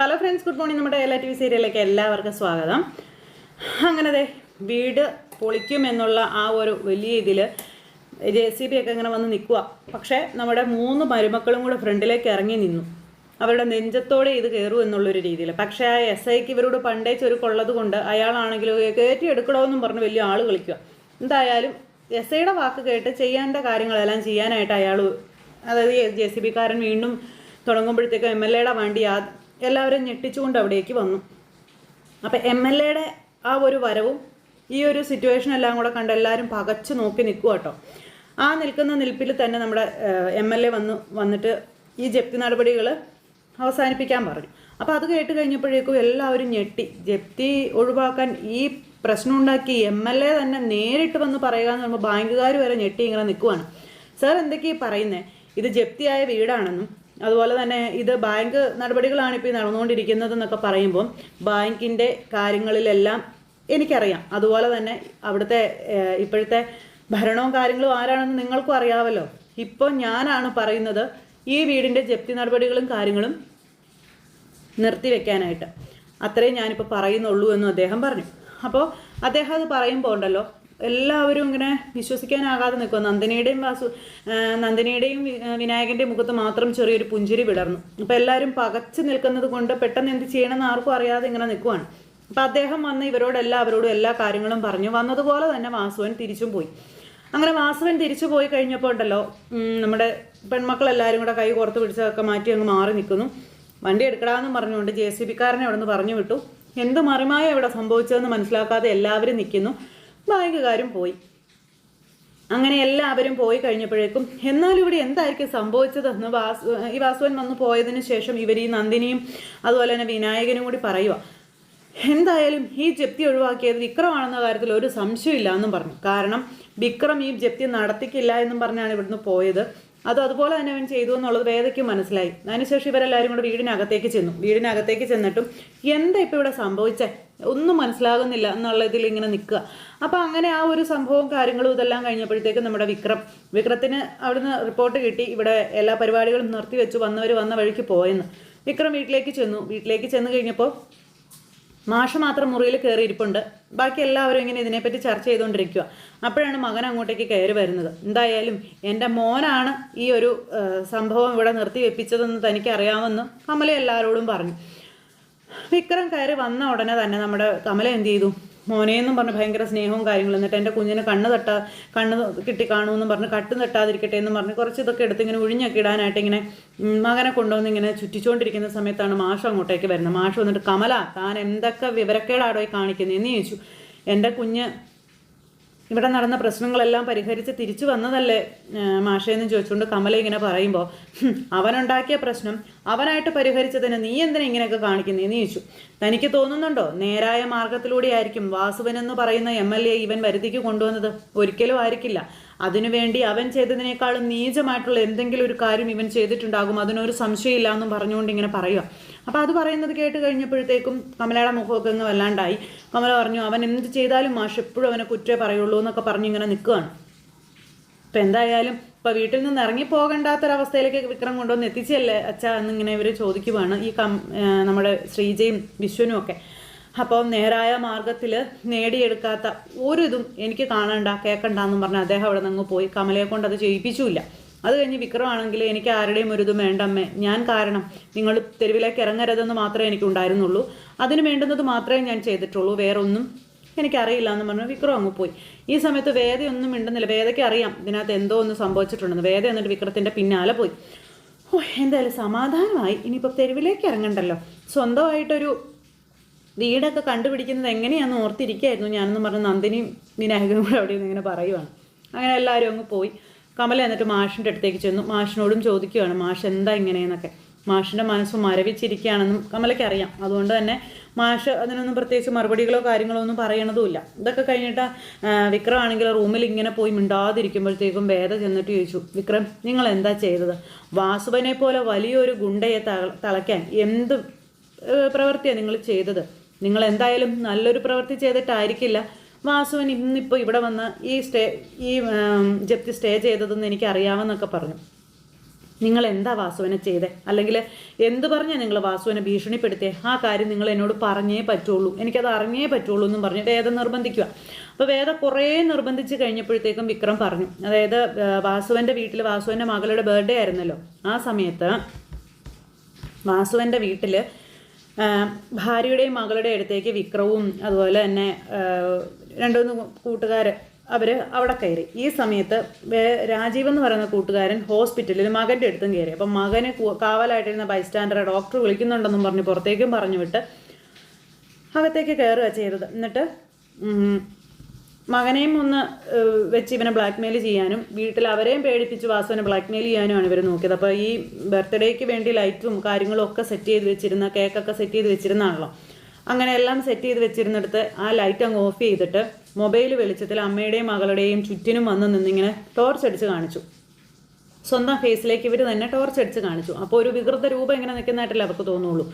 Hello friends good morning. നമ്മുടെ എല്ലാ T V സീരിയലിലേക്ക് എല്ലാവർക്കും സ്വാഗതം. അങ്ങനെ അതെ വീട് പൊളിക്കും എന്നുള്ള ആ ഒരു വലിയ ഇതിൽ ജെ സി ബി ഒക്കെ ഇങ്ങനെ വന്ന് നിൽക്കുക പക്ഷേ നമ്മുടെ മൂന്ന് മരുമക്കളും കൂടെ ഫ്രണ്ടിലേക്ക് ഇറങ്ങി നിന്നു. അവരുടെ നെഞ്ചത്തോടെ ഇത് കയറും എന്നുള്ളൊരു രീതിയിൽ പക്ഷേ ആ എസ് ഐക്ക് ഇവരോട് പണ്ടേ ചുരുക്കുള്ളത് കൊണ്ട് അയാളാണെങ്കിലും കയറ്റി എടുക്കണമെന്നും പറഞ്ഞ് വലിയ ആൾ കളിക്കുക എന്തായാലും എസ് ഐയുടെ വാക്ക് കേട്ട് ചെയ്യേണ്ട കാര്യങ്ങളെല്ലാം ചെയ്യാനായിട്ട് അയാൾ അതായത് ജെ സി ബിക്കാരൻ വീണ്ടും തുടങ്ങുമ്പോഴത്തേക്കും എം എൽ എയുടെ വണ്ടി എല്ലാവരും ഞെട്ടിച്ചുകൊണ്ട് അവിടേക്ക് വന്നു. അപ്പം എം എൽ എയുടെ ആ ഒരു വരവും ഈ ഒരു സിറ്റുവേഷൻ എല്ലാം കൂടെ കണ്ട് എല്ലാവരും പകച്ചു നോക്കി നിൽക്കുക കേട്ടോ. ആ നിൽക്കുന്ന നിൽപ്പിൽ തന്നെ നമ്മുടെ എം എൽ എ വന്ന് വന്നിട്ട് ഈ ജപ്തി നടപടികൾ അവസാനിപ്പിക്കാൻ പറഞ്ഞു. അപ്പോൾ അത് കേട്ട് കഴിഞ്ഞപ്പോഴേക്കും എല്ലാവരും ഞെട്ടി. ജപ്തി ഒഴിവാക്കാൻ ഈ പ്രശ്നം ഉണ്ടാക്കി എം എൽ എ തന്നെ നേരിട്ട് വന്ന് പറയുക എന്ന് പറയുമ്പോൾ ബാങ്കുകാർ വരെ ഞെട്ടി ഇങ്ങനെ നിൽക്കുവാണ്. സാർ എന്തൊക്കെയാണ് പറയുന്നത് ഇത് ജപ്തിയായ വീടാണെന്നും അതുപോലെ തന്നെ ഇത് ബാങ്ക് നടപടികളാണ് ഇപ്പോൾ നടന്നുകൊണ്ടിരിക്കുന്നത് എന്നൊക്കെ പറയുമ്പോൾ ബാങ്കിന്റെ കാര്യങ്ങളിലെല്ലാം എനിക്കറിയാം. അതുപോലെ തന്നെ അവിടുത്തെ ഇപ്പോഴത്തെ ഭരണവും കാര്യങ്ങളും ആരാണെന്ന് നിങ്ങൾക്കും അറിയാമല്ലോ ഇപ്പോൾ ഞാനാണ് പറയുന്നത് ഈ വീടിന്റെ ജപ്തി നടപടികളും കാര്യങ്ങളും നിർത്തിവെക്കാനായിട്ട്. അത്രയും ഞാനിപ്പോൾ പറയുന്നുള്ളൂ എന്നും അദ്ദേഹം പറഞ്ഞു. അപ്പോൾ അദ്ദേഹം അത് പറയുമ്പോൾ ഉണ്ടല്ലോ എല്ലാവരും ഇങ്ങനെ വിശ്വസിക്കാനാകാതെ നിൽക്കുക. നന്ദിനിയുടെയും വാസു നന്ദിനിയുടെയും വിനായകന്റെ മുഖത്ത് മാത്രം ചെറിയൊരു പുഞ്ചിരി വിടർന്നു അപ്പോൾ എല്ലാവരും പകച്ചു നിൽക്കുന്നത് കൊണ്ട് പെട്ടെന്ന് എന്ത് ചെയ്യണമെന്ന് ആർക്കും അറിയാതെ ഇങ്ങനെ നിൽക്കുവാണ്. അപ്പം അദ്ദേഹം വന്ന് ഇവരോട് എല്ലാവരോടും എല്ലാ കാര്യങ്ങളും പറഞ്ഞു. വന്നതുപോലെ തന്നെ വാസുവൻ തിരിച്ചും പോയി. അങ്ങനെ വാസുവൻ തിരിച്ചു പോയി കഴിഞ്ഞപ്പോൾ ഉണ്ടല്ലോ നമ്മുടെ പെൺമക്കളെല്ലാവരും കൂടെ കൈ കോർത്ത് പിടിച്ചതൊക്കെ മാറ്റി അങ്ങ് മാറി നിൽക്കുന്നു. വണ്ടി എടുക്കടാന്ന് പറഞ്ഞുകൊണ്ട് ജെ സി ബിക്കാരനെ അവിടെ നിന്ന് പറഞ്ഞു വിട്ടു. എന്ത് മറിമായ ഇവിടെ സംഭവിച്ചതെന്ന് മനസ്സിലാക്കാതെ എല്ലാവരും നിൽക്കുന്നു. ബാങ്കുകാരും പോയി. അങ്ങനെ എല്ലാവരും പോയി കഴിഞ്ഞപ്പോഴേക്കും എന്നാലും ഇവിടെ എന്തായിരിക്കും സംഭവിച്ചതെന്ന് വാസു ഈ വാസുവൻ വന്ന് പോയതിന് ശേഷം ഇവർ ഈ നന്ദിനിയും അതുപോലെ തന്നെ വിനായകനും കൂടി പറയുക എന്തായാലും ഈ ജപ്തി ഒഴിവാക്കിയത് വിക്രമാണെന്ന കാര്യത്തിൽ ഒരു സംശയമില്ല എന്നും പറഞ്ഞു. കാരണം വിക്രം ഈ ജപ്തി നടത്തിക്കില്ല എന്നും പറഞ്ഞാണ് ഇവിടുന്ന് പോയത്. അത് അതുപോലെ തന്നെ അവൻ ചെയ്തു എന്നുള്ളത് വേദയ്ക്ക് മനസ്സിലായി. അതിനുശേഷം ഇവരെല്ലാവരും കൂടെ വീടിനകത്തേക്ക് ചെന്നു. വീടിനകത്തേക്ക് ചെന്നിട്ടും എന്താ ഇപ്പോൾ ഇവിടെ സംഭവിച്ചേ? ഒന്നും മനസ്സിലാകുന്നില്ല എന്നുള്ള ഇതിൽ ഇങ്ങനെ നിൽക്കുക. അപ്പോൾ അങ്ങനെ ആ ഒരു സംഭവവും കാര്യങ്ങളും ഇതെല്ലാം കഴിഞ്ഞപ്പോഴത്തേക്കും നമ്മുടെ വിക്രം വിക്രത്തിന് അവിടുന്ന് റിപ്പോർട്ട് കിട്ടി ഇവിടെ എല്ലാ പരിപാടികളും നിർത്തി നിർത്തിവെച്ചു വന്നവർ വന്ന വഴിക്ക് പോയെന്ന്. വിക്രം വീട്ടിലേക്ക് ചെന്നു. വീട്ടിലേക്ക് ചെന്ന് കഴിഞ്ഞപ്പോൾ മാഷ മാത്രം മുറിയിൽ കയറിയിരിപ്പുണ്ട്. ബാക്കി എല്ലാവരും ഇങ്ങനെ ഇതിനെപ്പറ്റി ചർച്ച ചെയ്തുകൊണ്ടിരിക്കുക. അപ്പോഴാണ് മകൻ അങ്ങോട്ടേക്ക് കയറി വരുന്നത്. എന്തായാലും എന്റെ മോനാണ് ഈ ഒരു സംഭവം ഇവിടെ നിർത്തി വെപ്പിച്ചതെന്ന് തനിക്ക് അറിയാമെന്ന് കമല എല്ലാവരോടും പറഞ്ഞു. വിക്രം കയറി വന്ന ഉടനെ തന്നെ നമ്മുടെ കമല എന്ത് ചെയ്തു? മോനെയെന്നും പറഞ്ഞ് ഭയങ്കര സ്നേഹവും കാര്യങ്ങളും എന്നിട്ട് എന്റെ കുഞ്ഞിനെ കണ്ണ് തട്ടാ കണ്ണ് കിട്ടി കാണുമെന്നും പറഞ്ഞ് കട്ട് തട്ടാതിരിക്കട്ടെ എന്ന് പറഞ്ഞ് കുറച്ച് ഇതൊക്കെ എടുത്ത് ഇങ്ങനെ ഒഴിഞ്ഞൊക്കെ ഇടാനായിട്ട് ഇങ്ങനെ മകനെ കൊണ്ടുവന്ന് ഇങ്ങനെ ചുറ്റിച്ചുകൊണ്ടിരിക്കുന്ന സമയത്താണ് മാഷ് അങ്ങോട്ടേക്ക് വരുന്നത്. മാഷ് വന്നിട്ട് കമല താൻ എന്തൊക്കെ വിവരക്കേടാടോ കാണിക്കുന്നത് എന്ന് ചോദിച്ചു. എന്റെ കുഞ്ഞ് ഇവിടെ നടന്ന പ്രശ്നങ്ങളെല്ലാം പരിഹരിച്ച് തിരിച്ചു വന്നതല്ലേ മാഷയെന്ന് ചോദിച്ചുകൊണ്ട് കമല ഇങ്ങനെ പറയുമ്പോൾ "ഹും, അവനുണ്ടാക്കിയ പ്രശ്നം അവനായിട്ട് പരിഹരിച്ചതിന് നീ എന്തിനാ ഇങ്ങനെയൊക്കെ കാണിക്കുന്നതെന്ന് ചോദിച്ചു. തനിക്ക് തോന്നുന്നുണ്ടോ നേരായ മാർഗത്തിലൂടെയായിരിക്കും വാസുവൻ എന്ന് പറയുന്ന എം എൽ എ ഇവൻ വരുതിക്ക് കൊണ്ടുവന്നത്? ഒരിക്കലും ആയിരിക്കില്ല. അതിനുവേണ്ടി അവൻ ചെയ്തതിനേക്കാളും നീചമായിട്ടുള്ള എന്തെങ്കിലും ഒരു കാര്യം ഇവൻ ചെയ്തിട്ടുണ്ടാകും അതിനൊരു സംശയമില്ല എന്നും പറഞ്ഞുകൊണ്ട് ഇങ്ങനെ പറയുക അപ്പോൾ അത് പറയുന്നത് കേട്ട് കഴിഞ്ഞപ്പോഴത്തേക്കും കമലയുടെ മുഖമൊക്കെ അങ്ങ് വല്ലാണ്ടായി. കമല പറഞ്ഞു അവൻ എന്ത് ചെയ്താലും മാഷ് എപ്പോഴും അവനെ കുറ്റേ പറയുള്ളൂ എന്നൊക്കെ പറഞ്ഞ് ഇങ്ങനെ നിൽക്കുകയാണ് ഇപ്പം എന്തായാലും ഇപ്പം വീട്ടിൽ നിന്ന് ഇറങ്ങി പോകണ്ടാത്തൊരവസ്ഥയിലേക്ക് വിക്രം കൊണ്ടുവന്ന് എത്തിച്ചല്ലേ അച്ഛ എന്നിങ്ങനെ ഇവർ ചോദിക്കുവാണ് ഈ കം നമ്മുടെ ശ്രീജയും വിശ്വനും ഒക്കെ. അപ്പോൾ നേരായ മാർഗത്തിൽ നേടിയെടുക്കാത്ത ഒരു ഇതും എനിക്ക് കാണണ്ട കേൾക്കണ്ട എന്നും പറഞ്ഞ് അദ്ദേഹം അവിടെ നിന്ന് പോയി. കമലയെ കൊണ്ട് അത് ചെയ്യിപ്പിച്ചുമില്ല. അത് കഴിഞ്ഞ് വിക്രമാണെങ്കിൽ എനിക്ക് ആരുടെയും ഒരു ഇതും വേണ്ടമ്മേ ഞാൻ കാരണം നിങ്ങൾ തെരുവിലേക്ക് ഇറങ്ങരുതെന്ന് മാത്രമേ എനിക്ക് ഉണ്ടായിരുന്നുള്ളൂ അതിന് വേണ്ടുന്നത് മാത്രമേ ഞാൻ ചെയ്തിട്ടുള്ളൂ. വേറൊന്നും എനിക്കറിയില്ല എന്ന് പറഞ്ഞു വിക്രം അങ്ങ് പോയി. ഈ സമയത്ത് വേദയൊന്നും മിണ്ടുന്നില്ല. വേദയ്ക്ക് അറിയാം ഇതിനകത്ത് എന്തോ ഒന്ന് സംഭവിച്ചിട്ടുണ്ടെന്ന്. വേദ എന്നിട്ട് വിക്രത്തിന്റെ പിന്നാലെ പോയി. ഓ എന്തായാലും സമാധാനമായി. ഇനിയിപ്പോൾ തെരുവിലേക്ക് ഇറങ്ങണ്ടല്ലോ. സ്വന്തമായിട്ടൊരു വീടൊക്കെ കണ്ടുപിടിക്കുന്നത് എങ്ങനെയാണെന്ന് ഓർത്തിരിക്കുകയായിരുന്നു ഞാനെന്ന് പറഞ്ഞ് നന്ദിനിയും വിനായകനും കൂടെ അവിടെ നിന്ന് ഇങ്ങനെ പറയുവാണ്. അങ്ങനെ എല്ലാവരും അങ്ങ് പോയി. കമല എന്നിട്ട് മാഷിന്റെ അടുത്തേക്ക് ചെന്നു. മാഷിനോടും ചോദിക്കുകയാണ് മാഷ് എന്താ ഇങ്ങനെയെന്നൊക്കെ? മാഷിന്റെ മനസ്സ് മരവിച്ചിരിക്കുകയാണെന്നും കമലയ്ക്ക് അറിയാം. അതുകൊണ്ട് തന്നെ മാഷ് അതിനൊന്നും പ്രത്യേകിച്ച് മറുപടികളോ കാര്യങ്ങളോ ഒന്നും പറയണതുമില്ല. ഇതൊക്കെ കഴിഞ്ഞിട്ട് വിക്രം ആണെങ്കിൽ റൂമിൽ ഇങ്ങനെ പോയി മിണ്ടാതിരിക്കുമ്പോഴത്തേക്കും വേദ ചെന്നിട്ട് ചോദിച്ചു വിക്രം നിങ്ങൾ എന്താ ചെയ്തത്? വാസുവനെ പോലെ വലിയൊരു ഗുണ്ടയെ തള- തളയ്ക്കാൻ എന്ത് പ്രവൃത്തിയാണ് നിങ്ങൾ ചെയ്തത്? നിങ്ങൾ എന്തായാലും നല്ലൊരു പ്രവൃത്തി ചെയ്തിട്ടായിരിക്കില്ല വാസുവൻ ഇന്നിപ്പോൾ ഇവിടെ വന്ന് ഈ സ്റ്റേ ഈ ജപ്തി സ്റ്റേ ചെയ്തതെന്ന് എനിക്ക് അറിയാമെന്നൊക്കെ പറഞ്ഞു. നിങ്ങൾ എന്താ വാസുവിനെ ചെയ്തേ? അല്ലെങ്കിൽ എന്ത് പറഞ്ഞാൽ നിങ്ങൾ വാസുവിനെ ഭീഷണിപ്പെടുത്തിയേ? ആ കാര്യം നിങ്ങൾ എന്നോട് പറഞ്ഞേ പറ്റുള്ളൂ. എനിക്കത് അറിഞ്ഞേ പറ്റുള്ളൂ എന്നും പറഞ്ഞ് വേദം നിർബന്ധിക്കുക. അപ്പോൾ വേദ കുറേ നിർബന്ധിച്ച് കഴിഞ്ഞപ്പോഴത്തേക്കും വിക്രം പറഞ്ഞു. അതായത് വാസുവിന്റെ വീട്ടിൽ വാസുവിന്റെ മകളുടെ ബർത്ത്ഡേ ആയിരുന്നല്ലോ. ആ സമയത്ത് വാസുവിന്റെ വീട്ടിൽ ഭാര്യയുടെയും മകളുടെ അടുത്തേക്ക് വിക്രവും അതുപോലെ തന്നെ രണ്ടുമൂന്ന് കൂട്ടുകാർ അവർ അവിടെ കയറി. ഈ സമയത്ത് രാജീവ് എന്ന് പറയുന്ന കൂട്ടുകാരൻ ഹോസ്പിറ്റലിൽ മകന്റെ അടുത്തും കയറി. അപ്പം മകന് കാവലായിട്ടിരുന്ന ബൈസ്റ്റാൻഡറെ ഡോക്ടർ വിളിക്കുന്നുണ്ടെന്നും പറഞ്ഞ് പുറത്തേക്കും പറഞ്ഞു വിട്ട് അകത്തേക്ക് കയറുക ചെയ്തത്. എന്നിട്ട് മകനെയും ഒന്ന് വെച്ച് ഇവനെ ബ്ലാക്ക്മെയിൽ ചെയ്യാനും വീട്ടിൽ അവരെയും പേടിപ്പിച്ച് വാസുവിനെ ബ്ലാക്ക്മെയിൽ ചെയ്യാനുമാണ് ഇവർ നോക്കിയത്. അപ്പോൾ ഈ ബർത്ത്ഡേക്ക് വേണ്ടി ലൈറ്റും കാര്യങ്ങളും ഒക്കെ സെറ്റ് ചെയ്ത് വെച്ചിരുന്ന കേക്കൊക്കെ സെറ്റ് ചെയ്ത് വെച്ചിരുന്നാണല്ലോ അങ്ങനെ എല്ലാം സെറ്റ് ചെയ്ത് വെച്ചിരുന്നിടത്ത് ആ ലൈറ്റ് അങ്ങ് ഓഫ് ചെയ്തിട്ട് മൊബൈൽ വെളിച്ചത്തിൽ അമ്മയുടെയും മകളുടെയും ചുറ്റിനും വന്ന് നിന്നിങ്ങനെ ടോർച്ച് അടിച്ച് കാണിച്ചു. സ്വന്തം ഫേസിലേക്ക് ഇവർ തന്നെ ടോർച്ച് അടിച്ച് കാണിച്ചു. അപ്പോൾ ഒരു വികൃത രൂപം ഇങ്ങനെ നിൽക്കുന്നതായിട്ടല്ലേ അവർക്ക് തോന്നുള്ളൂ.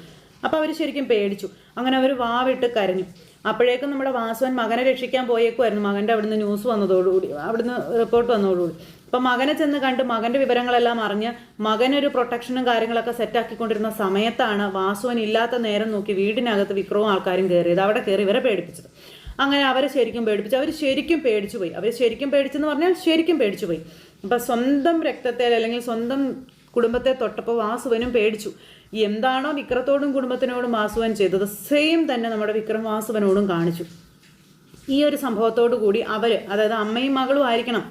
അപ്പോൾ അവർ ശരിക്കും പേടിച്ചു. അങ്ങനെ അവർ വാവിട്ട് കരഞ്ഞു. അപ്പോഴേക്കും നമ്മുടെ വാസുവൻ മകനെ രക്ഷിക്കാൻ പോയേക്കുമായിരുന്നു മകന്റെ അവിടുന്ന് ന്യൂസ് വന്നതോടുകൂടി. അവിടുന്ന് റിപ്പോർട്ട് വന്നതോടുകൂടി. അപ്പം മകനെ ചെന്ന് കണ്ട് മകന്റെ വിവരങ്ങളെല്ലാം അറിഞ്ഞ് മകനൊരു പ്രൊട്ടക്ഷനും കാര്യങ്ങളൊക്കെ സെറ്റാക്കിക്കൊണ്ടിരുന്ന സമയത്താണ് വാസുവൻ ഇല്ലാത്ത നേരം നോക്കി വീടിനകത്ത് വിക്രവും ആൾക്കാരും കയറിയത് അവിടെ കയറി ഇവരെ പേടിപ്പിച്ചത്. അങ്ങനെ അവരെ ശരിക്കും പേടിപ്പിച്ചു അവർ ശരിക്കും പേടിച്ചു പോയി. അവർ ശരിക്കും പേടിച്ചെന്ന് പറഞ്ഞാൽ ശരിക്കും പേടിച്ചു പോയി. അപ്പം സ്വന്തം രക്തത്തെ അല്ലെങ്കിൽ സ്വന്തം കുടുംബത്തെ തൊട്ടപ്പോൾ വാസുവനും പേടിച്ചു. എന്താണോ വിക്രത്തോടും കുടുംബത്തിനോടും വാസുവൻ ചെയ്തത് സെയിം തന്നെ നമ്മുടെ വിക്രം വാസുവനോടും കാണിച്ചു. ഈ ഒരു സംഭവത്തോടു കൂടി അവർ അതായത് അമ്മയും മകളും ആയിരിക്കണം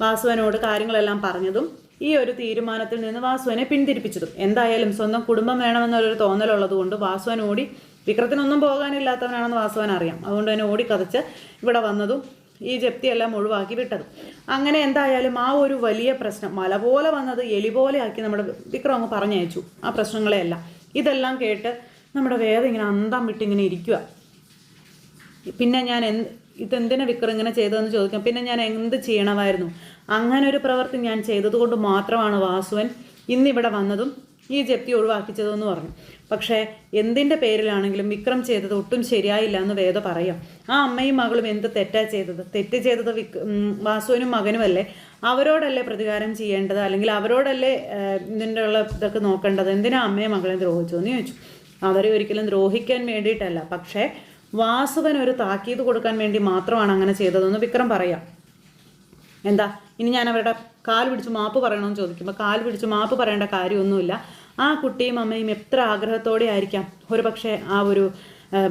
വാസുവനോട് കാര്യങ്ങളെല്ലാം പറഞ്ഞതും ഈ ഒരു തീരുമാനത്തിൽ നിന്ന് വാസുവനെ പിന്തിരിപ്പിച്ചതും. എന്തായാലും സ്വന്തം കുടുംബം വേണമെന്നുള്ളൊരു തോന്നലുള്ളത് കൊണ്ട് വാസുവൻ ഓടി വിക്രത്തിനൊന്നും പോകാനില്ലാത്തവനാണെന്ന് വാസുവൻ അറിയാം അതുകൊണ്ട് തന്നെ ഓടിക്കതച്ച് ഇവിടെ വന്നതും ഈ ജപ്തിയെല്ലാം ഒഴിവാക്കി വിട്ടത്. അങ്ങനെ എന്തായാലും ആ ഒരു വലിയ പ്രശ്നം മല പോലെ വന്നത് എലി പോലെ ആക്കി നമ്മുടെ വിക്രം അങ്ങ് പറഞ്ഞയച്ചു ആ പ്രശ്നങ്ങളെയെല്ലാം. ഇതെല്ലാം കേട്ട് നമ്മുടെ വേദ ഇങ്ങനെ അന്തം വിട്ടിങ്ങനെ ഇരിക്കുക പിന്നെ ഞാൻ എന്ത് ഇതെന്തിനാ വിക്രം ഇങ്ങനെ ചെയ്തതെന്ന് ചോദിക്കാം. പിന്നെ ഞാൻ എന്ത് ചെയ്യണമായിരുന്നു? അങ്ങനെ ഒരു പ്രവൃത്തി ഞാൻ ചെയ്തതുകൊണ്ട് മാത്രമാണ് വാസുവൻ ഇന്നിവിടെ വന്നതും ഈ ജപ്തി ഒഴിവാക്കിച്ചതെന്ന് പറഞ്ഞു. പക്ഷേ എന്തിന്റെ പേരിലാണെങ്കിലും വിക്രം ചെയ്തത് ഒട്ടും ശരിയായില്ല എന്ന് വേദ പറയാം. ആ അമ്മയും മകളും എന്ത് തെറ്റാ ചെയ്തത്? തെറ്റ് ചെയ്തത് വിക് വാസുവിനും മകനുമല്ലേ? അവരോടല്ലേ പ്രതികാരം ചെയ്യേണ്ടത്? അല്ലെങ്കിൽ അവരോടല്ലേ ഇതിന്റെ ഉള്ള ഇതൊക്കെ നോക്കേണ്ടത്? എന്തിനാ അമ്മയും മകളെ ദ്രോഹിച്ചു എന്ന് ചോദിച്ചു. അവരെ ഒരിക്കലും ദ്രോഹിക്കാൻ വേണ്ടിയിട്ടല്ല. പക്ഷേ വാസുവൻ ഒരു താക്കീത് കൊടുക്കാൻ വേണ്ടി മാത്രമാണ് അങ്ങനെ ചെയ്തതെന്ന് വിക്രം പറയാം. എന്താ? ഇനി ഞാൻ അവരുടെ കാൽ പിടിച്ച് മാപ്പ് പറയണമെന്ന് ചോദിക്കുമ്പോൾ കാൽ പിടിച്ച് മാപ്പ് പറയേണ്ട കാര്യമൊന്നുമില്ല. ആ കുട്ടിയും അമ്മയും എത്ര ആഗ്രഹത്തോടെ ആയിരിക്കാം ഒരു പക്ഷേ ആ ഒരു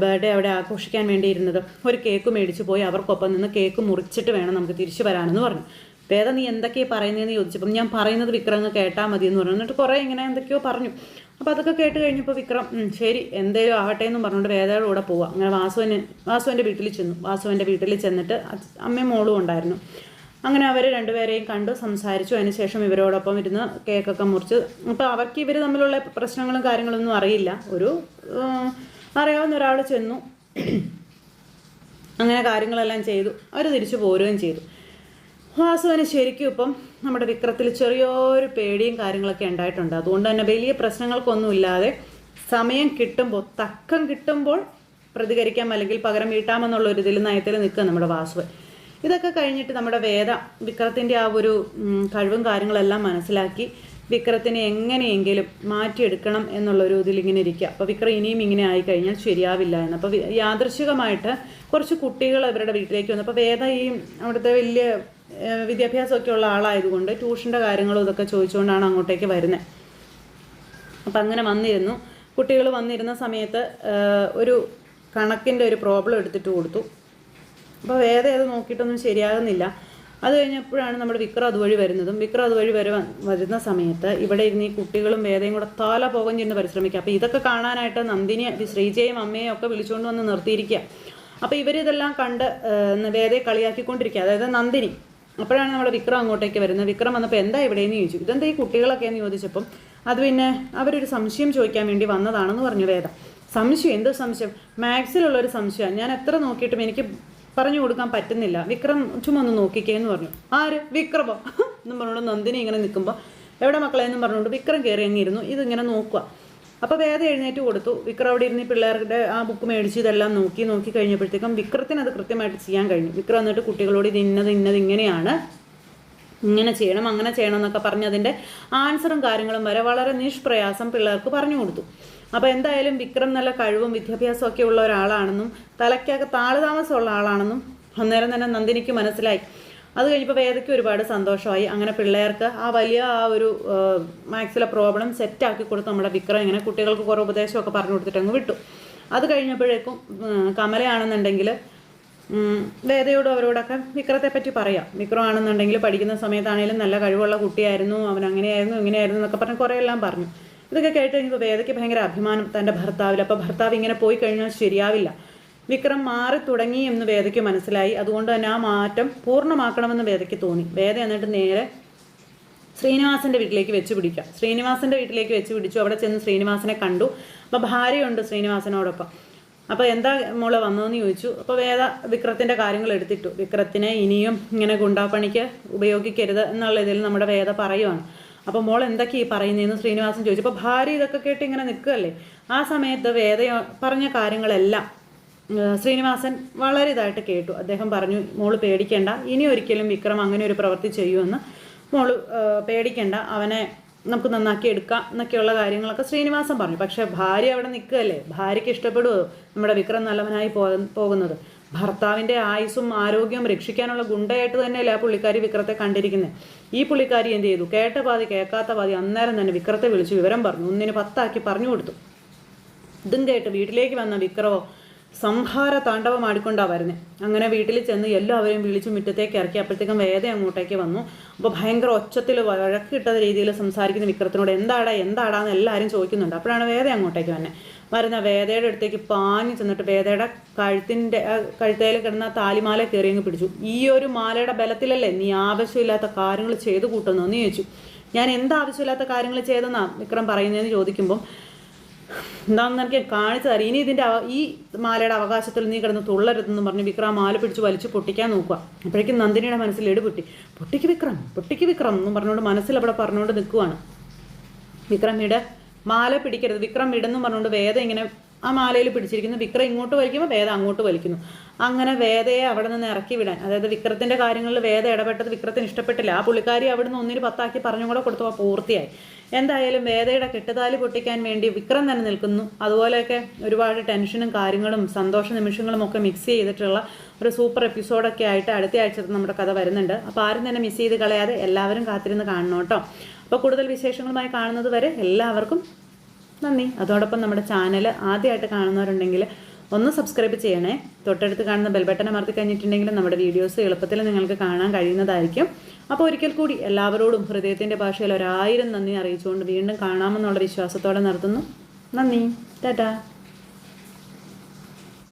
ബർത്ത്ഡേ അവിടെ ആഘോഷിക്കാൻ വേണ്ടിയിരുന്നത്. ഒരു കേക്ക് മേടിച്ച് പോയി അവർക്കൊപ്പം നിന്ന് കേക്ക് മുറിച്ചിട്ട് വേണം നമുക്ക് തിരിച്ചു വരാനെന്ന് പറഞ്ഞു. വേദ നീ എന്തൊക്കെയാണ് പറയുന്നതെന്ന് ചോദിച്ചപ്പം ഞാൻ പറയുന്നത് വിക്രം അങ്ങ് കേട്ടാൽ മതി എന്ന് പറഞ്ഞു. എന്നിട്ട് കുറേ ഇങ്ങനെ എന്തൊക്കെയോ പറഞ്ഞു. അപ്പോൾ അതൊക്കെ കേട്ട് കഴിഞ്ഞപ്പോൾ വിക്രം ശരി എന്തേലും ആവട്ടെ എന്നും പറഞ്ഞുകൊണ്ട് വേദയുടെ കൂടെ പോവാം. അങ്ങനെ വാസുവിന് വാസുവിന്റെ വീട്ടിൽ ചെന്നു. വാസുവിന്റെ വീട്ടിൽ ചെന്നിട്ട് അമ്മയും മോളും ഉണ്ടായിരുന്നു. അങ്ങനെ അവർ രണ്ടുപേരെയും കണ്ടു സംസാരിച്ചു. അതിനുശേഷം ഇവരോടൊപ്പം ഇരുന്ന് കേക്കൊക്കെ മുറിച്ച്. അപ്പോൾ അവർക്ക് ഇവർ തമ്മിലുള്ള പ്രശ്നങ്ങളും കാര്യങ്ങളൊന്നും അറിയില്ല. ഒരു അറിയാവുന്ന ഒരാൾ ചെന്നു. അങ്ങനെ കാര്യങ്ങളെല്ലാം ചെയ്തു. അവർ തിരിച്ചു പോരുകയും ചെയ്തു. വാസുവിന് ശരിക്കും ഇപ്പം നമ്മുടെ വിക്രത്തിൽ ചെറിയൊരു പേടിയും കാര്യങ്ങളൊക്കെ ഉണ്ടായിട്ടുണ്ട്. അതുകൊണ്ട് തന്നെ വലിയ പ്രശ്നങ്ങൾക്കൊന്നുമില്ലാതെ സമയം കിട്ടുമ്പോൾ തക്കം കിട്ടുമ്പോൾ പ്രതികരിക്കാം അല്ലെങ്കിൽ പകരം വീട്ടാമെന്നുള്ള ഒരു ഇതിൽ നയത്തിൽ നിൽക്കുക നമ്മുടെ വാസുവൻ ഇതൊക്കെ കഴിഞ്ഞിട്ട് നമ്മുടെ വേദ വിക്രത്തിന്റെ ആ ഒരു കഴിവും കാര്യങ്ങളെല്ലാം മനസ്സിലാക്കി വിക്രത്തിനെ എങ്ങനെയെങ്കിലും മാറ്റിയെടുക്കണം എന്നുള്ളൊരു ഇതിലിങ്ങനെ ഇരിക്കുക. അപ്പോൾ വിക്രം ഇനിയും ഇങ്ങനെ ആയിക്കഴിഞ്ഞാൽ ശരിയാവില്ല എന്ന്. അപ്പോൾ യാദൃശികമായിട്ട് കുറച്ച് കുട്ടികൾ അവരുടെ വീട്ടിലേക്ക് വന്നു. അപ്പോൾ വേദ ഈ അവിടുത്തെ വലിയ വിദ്യാഭ്യാസമൊക്കെ ഉള്ള ആളായതുകൊണ്ട് ട്യൂഷന്റെ കാര്യങ്ങളും ഇതൊക്കെ ചോദിച്ചുകൊണ്ടാണ് അങ്ങോട്ടേക്ക് വരുന്നത് അപ്പം അങ്ങനെ വന്നിരുന്നു. കുട്ടികൾ വന്നിരുന്ന സമയത്ത് ഒരു കണക്കിന്റെ ഒരു പ്രോബ്ലം എടുത്തിട്ട് കൊടുത്തു. അപ്പോൾ വേറെ അത് നോക്കിയിട്ടൊന്നും ശരിയാകുന്നില്ല. അത് കഴിഞ്ഞപ്പോഴാണ് നമ്മുടെ വിക്രം അതുവഴി വരുന്നതും. വിക്രം അതുവഴി വരുവാൻ വരുന്ന സമയത്ത് ഇവിടെ ഇരുന്ന് ഈ കുട്ടികളും വേദയും കൂടെ തല ചെയ്യുന്ന പരിശ്രമിക്കുക. അപ്പോൾ ഇതൊക്കെ കാണാനായിട്ട് നന്ദിനി ശ്രീജയും അമ്മയും ഒക്കെ വിളിച്ചുകൊണ്ട് വന്ന് നിർത്തിയിരിക്കുക. അപ്പോൾ ഇവരിതെല്ലാം കണ്ട് വേദയെ കളിയാക്കിക്കൊണ്ടിരിക്കുക. അതായത് നന്ദിനി. അപ്പോഴാണ് നമ്മുടെ വിക്രം അങ്ങോട്ടേക്ക് വരുന്നത്. വിക്രം വന്നപ്പോൾ എന്താ ഇവിടെയെന്ന് ചോദിച്ചു. ഇതെന്താ ഈ കുട്ടികളൊക്കെ എന്ന് ചോദിച്ചപ്പം അത് പിന്നെ അവരൊരു സംശയം ചോദിക്കാൻ വേണ്ടി വന്നതാണെന്ന് പറഞ്ഞു വേദ. സംശയം? എന്ത് സംശയം? മാത്സിലുള്ളൊരു സംശയമാണ്. ഞാൻ എത്ര നോക്കിയിട്ടും എനിക്ക് പറഞ്ഞു കൊടുക്കാൻ പറ്റുന്നില്ല. വിക്രം ചുമ്മാ ഒന്ന് നോക്കിക്കേ എന്ന് പറഞ്ഞു. ആര്? വിക്രമോ? എന്നും പറഞ്ഞുകൊണ്ട് നന്ദിനി ഇങ്ങനെ നിൽക്കുമ്പോൾ എവിടെ മക്കളെ എന്നും പറഞ്ഞുകൊണ്ട് വിക്രം കയറി അങ്ങിരുന്നു ഇതിങ്ങനെ നോക്കുക അപ്പോൾ വേദ എഴുന്നേറ്റ് കൊടുത്തു. വിക്രം അവിടെ ഇരുന്ന് പിള്ളേരുടെ ആ ബുക്ക് മേടിച്ച് ഇതെല്ലാം നോക്കി നോക്കി കഴിഞ്ഞപ്പോഴത്തേക്കും വിക്രത്തിന് അത് കൃത്യമായിട്ട് ചെയ്യാൻ കഴിഞ്ഞു. വിക്രം എന്നിട്ട് കുട്ടികളോട് ഇത് ഇന്നത് ഇന്നത് ഇങ്ങനെയാണ്. ഇങ്ങനെ ചെയ്യണം അങ്ങനെ ചെയ്യണം എന്നൊക്കെ പറഞ്ഞ് അതിന്റെ ആൻസറും കാര്യങ്ങളും വരെ വളരെ നിഷ്പ്രയാസം പിള്ളേർക്ക് പറഞ്ഞു കൊടുത്തു. അപ്പോൾ എന്തായാലും വിക്രം നല്ല കഴിവും വിദ്യാഭ്യാസവും ഒക്കെ ഉള്ള ഒരാളാണെന്നും തലയ്ക്കൊക്കെ താളുതാമസമുള്ള ആളാണെന്നും അന്നേരം തന്നെ നന്ദിനിക്ക് മനസ്സിലായി. അത് കഴിഞ്ഞപ്പോൾ വേദയ്ക്ക് ഒരുപാട് സന്തോഷമായി. അങ്ങനെ പിള്ളേർക്ക് ആ വലിയ ആ ഒരു മാത്സിലെ പ്രോബ്ലം സെറ്റാക്കി കൊടുത്ത് നമ്മുടെ വിക്രം ഇങ്ങനെ കുട്ടികൾക്ക് കുറേ ഉപദേശമൊക്കെ പറഞ്ഞു കൊടുത്തിട്ട് അങ്ങ് വിട്ടു. അത് കഴിഞ്ഞപ്പോഴേക്കും കമലയാണെന്നുണ്ടെങ്കിൽ വേദയോടും അവരോടൊക്കെ വിക്രത്തെ പറ്റി പറയാം. വിക്രം ആണെന്നുണ്ടെങ്കിൽ പഠിക്കുന്ന സമയത്താണെങ്കിലും നല്ല കഴിവുള്ള കുട്ടിയായിരുന്നു അവൻ അങ്ങനെയായിരുന്നു ഇങ്ങനെയായിരുന്നു എന്നൊക്കെ പറഞ്ഞ് കുറേ എല്ലാം പറഞ്ഞു. ഇതൊക്കെ കേട്ട് കഴിഞ്ഞപ്പോൾ വേദയ്ക്ക് ഭയങ്കര അഭിമാനം തന്റെ ഭർത്താവിൽ. അപ്പോൾ ഭർത്താവ് ഇങ്ങനെ പോയി കഴിഞ്ഞാൽ ശരിയാവില്ല. വിക്രം മാറി തുടങ്ങി എന്ന് വേദയ്ക്ക് മനസ്സിലായി. അതുകൊണ്ട് തന്നെ ആ മാറ്റം പൂർണമാക്കണമെന്ന് വേദയ്ക്ക് തോന്നി. വേദ എന്നിട്ട് നേരെ ശ്രീനിവാസന്റെ വീട്ടിലേക്ക് വെച്ച് പിടിക്കാം ശ്രീനിവാസന്റെ വീട്ടിലേക്ക് വെച്ച് പിടിച്ചു. അവിടെ ചെന്ന് ശ്രീനിവാസനെ കണ്ടു. അപ്പോൾ ഭാര്യയുണ്ട് ശ്രീനിവാസനോടൊപ്പം. അപ്പോൾ എന്താ മോളെ വന്നതെന്ന് ചോദിച്ചു. അപ്പോൾ വേദ വിക്രത്തിന്റെ കാര്യങ്ങൾ എടുത്തിട്ടു. വിക്രത്തിനെ ഇനിയും ഇങ്ങനെ ഗുണ്ടാപ്പണിക്ക് ഉപയോഗിക്കരുത് എന്നുള്ള ഇതിൽ നമ്മുടെ വേദ പറയുവാണ്. അപ്പോൾ മോൾ എന്തൊക്കെ ഈ പറയുന്നതെന്ന് ശ്രീനിവാസൻ ചോദിച്ചു. അപ്പോൾ ഭാര്യ ഇതൊക്കെ കേട്ട് ഇങ്ങനെ നിൽക്കുകയല്ലേ? ആ സമയത്ത് വേദ പറഞ്ഞ കാര്യങ്ങളെല്ലാം ശ്രീനിവാസൻ വളരെ ഇതായിട്ട് കേട്ടു. അദ്ദേഹം പറഞ്ഞു മോൾ പേടിക്കേണ്ട. ഇനി ഒരിക്കലും വിക്രം അങ്ങനെ ഒരു പ്രവൃത്തി ചെയ്യുമെന്ന് മോൾ പേടിക്കേണ്ട. അവനെ നമുക്ക് നന്നാക്കി എടുക്കാം എന്നൊക്കെയുള്ള കാര്യങ്ങളൊക്കെ ശ്രീനിവാസൻ പറഞ്ഞു. പക്ഷേ ഭാര്യ അവിടെ നിൽക്കുകയല്ലേ? ഭാര്യയ്ക്ക് ഇഷ്ടപ്പെടുമോ നമ്മുടെ വിക്രം നല്ലവനായി പോകുന്നത്? ഭർത്താവിന്റെ ആയുസ്സും ആരോഗ്യവും രക്ഷിക്കാനുള്ള ഗുണ്ടയായിട്ട് തന്നെയല്ലേ ആ പുള്ളിക്കാരി വിക്രത്തെ കണ്ടിരിക്കുന്നത് ഈ പുള്ളിക്കാരി എന്ത് ചെയ്തു? കേട്ട പാതി കേൾക്കാത്ത പാതി അന്നേരം തന്നെ വിക്രത്തെ വിളിച്ച് വിവരം പറഞ്ഞു. ഒന്നിന് പത്താക്കി പറഞ്ഞു കൊടുത്തു. ഇതും കേട്ട് വീട്ടിലേക്ക് വന്ന വിക്രവോ സംഹാര താണ്ഡവമാടിക്കൊണ്ടാണ് വരുന്നത് അങ്ങനെ വീട്ടിൽ ചെന്ന് എല്ലാവരെയും വിളിച്ചു മുറ്റത്തേക്ക് ഇറക്കി അപ്പോഴത്തേക്കും വേദ അങ്ങോട്ടേക്ക് വന്നു. അപ്പോൾ ഭയങ്കര ഒച്ചത്തിൽ വഴക്കിട്ട രീതിയിൽ സംസാരിക്കുന്ന വിക്രത്തിനോട് എന്താടാ എന്താടാ? എന്ന് എല്ലാവരും ചോദിക്കുന്നുണ്ട്. അപ്പോഴാണ് വേദ അങ്ങോട്ടേക്ക് വന്നെ. വരുന്ന വേദയുടെ അടുത്തേക്ക് പാഞ്ഞു ചെന്നിട്ട് വേദയുടെ കഴുത്തിന്റെ കഴുത്തേൽ കിടന്ന താലിമാല കയറി അങ്ങ് പിടിച്ചു. ഈ ഒരു മാലയുടെ ബലത്തിലല്ലേ നീ ആവശ്യമില്ലാത്ത കാര്യങ്ങൾ ചെയ്തു കൂട്ടുന്നു എന്ന് ചോദിച്ചു. ഞാൻ എന്താവശ്യമില്ലാത്ത കാര്യങ്ങൾ ചെയ്തെന്നാ വിക്രം പറയുന്നതെന്ന് ചോദിക്കുമ്പം എന്താണെന്ന് എനിക്ക് കാണിച്ചു തരാം. ഇനി ഇതിന്റെ ഈ മാലയുടെ അവകാശത്തിൽ നീ കിടന്ന് തുള്ളരുതെന്ന് പറഞ്ഞ് വിക്രം മാല പിടിച്ച് വലിച്ച് പൊട്ടിക്കാൻ നോക്കുക അപ്പോഴേക്കും നന്ദിനിയുടെ മനസ്സിൽ എടുപൊട്ടി പൊട്ടിക്ക് വിക്രം പൊട്ടിക്ക് വിക്രം എന്നും പറഞ്ഞുകൊണ്ട് മനസ്സിൽ അവിടെ പറഞ്ഞുകൊണ്ട് നിൽക്കുവാണ്. വിക്രം മാല പിടിക്കരുത്. വിക്രം വിടുന്നു പറഞ്ഞുകൊണ്ട് വേദ ഇങ്ങനെ ആ മാലയിൽ പിടിച്ചിരിക്കുന്നു. വിക്രം ഇങ്ങോട്ട് വലിക്കുമ്പോൾ വേദ അങ്ങോട്ട് വലിക്കുന്നു. അങ്ങനെ വേദയെ അവിടെ നിന്ന് ഇറക്കി വിടാൻ. അതായത് വിക്രത്തിന്റെ കാര്യങ്ങളിൽ വേദ ഇടപെട്ടത് വിക്രത്തിന് ഇഷ്ടപ്പെട്ടില്ല. ആ പുള്ളിക്കാരി അവിടെ നിന്ന് ഒന്നിന് പത്താക്കി പറഞ്ഞും കൂടെ കൊടുത്തപ്പോൾ പൂർത്തിയായി. എന്തായാലും വേദയുടെ കെട്ടുതാലി പൊട്ടിക്കാൻ വേണ്ടി വിക്രം തന്നെ നിൽക്കുന്നു. അതുപോലെയൊക്കെ ഒരുപാട് ടെൻഷനും കാര്യങ്ങളും സന്തോഷ നിമിഷങ്ങളും ഒക്കെ മിക്സ് ചെയ്തിട്ടുള്ള ഒരു സൂപ്പർ എപ്പിസോഡൊക്കെ ആയിട്ട് അടുത്ത ആഴ്ചത്തെ നമ്മുടെ കഥ വരുന്നുണ്ട്. അപ്പോൾ ആരും തന്നെ മിസ് ചെയ്ത് കളയാതെ എല്ലാവരും കാത്തിരുന്ന് കാണണം കേട്ടോ അപ്പോൾ കൂടുതൽ വിശേഷങ്ങളുമായി കാണുന്നത് വരെ എല്ലാവർക്കും നന്ദി. അതോടൊപ്പം നമ്മുടെ ചാനൽ ആദ്യമായിട്ട് കാണുന്നവരുണ്ടെങ്കിൽ ഒന്ന് സബ്സ്ക്രൈബ് ചെയ്യണേ. തൊട്ടടുത്ത് കാണുന്ന ബെൽബട്ടൺ അമർത്തി കഴിഞ്ഞിട്ടുണ്ടെങ്കിൽ നമ്മുടെ വീഡിയോസ് എളുപ്പത്തിൽ നിങ്ങൾക്ക് കാണാൻ കഴിയുന്നതായിരിക്കും. അപ്പോൾ ഒരിക്കൽ കൂടി എല്ലാവരോടും ഹൃദയത്തിന്റെ ഭാഷയിൽ ഒരായിരം നന്ദി അറിയിച്ചുകൊണ്ട് വീണ്ടും കാണാമെന്നുള്ള വിശ്വാസത്തോടെ നിർത്തുന്നു. നന്ദി. ടാറ്റാ.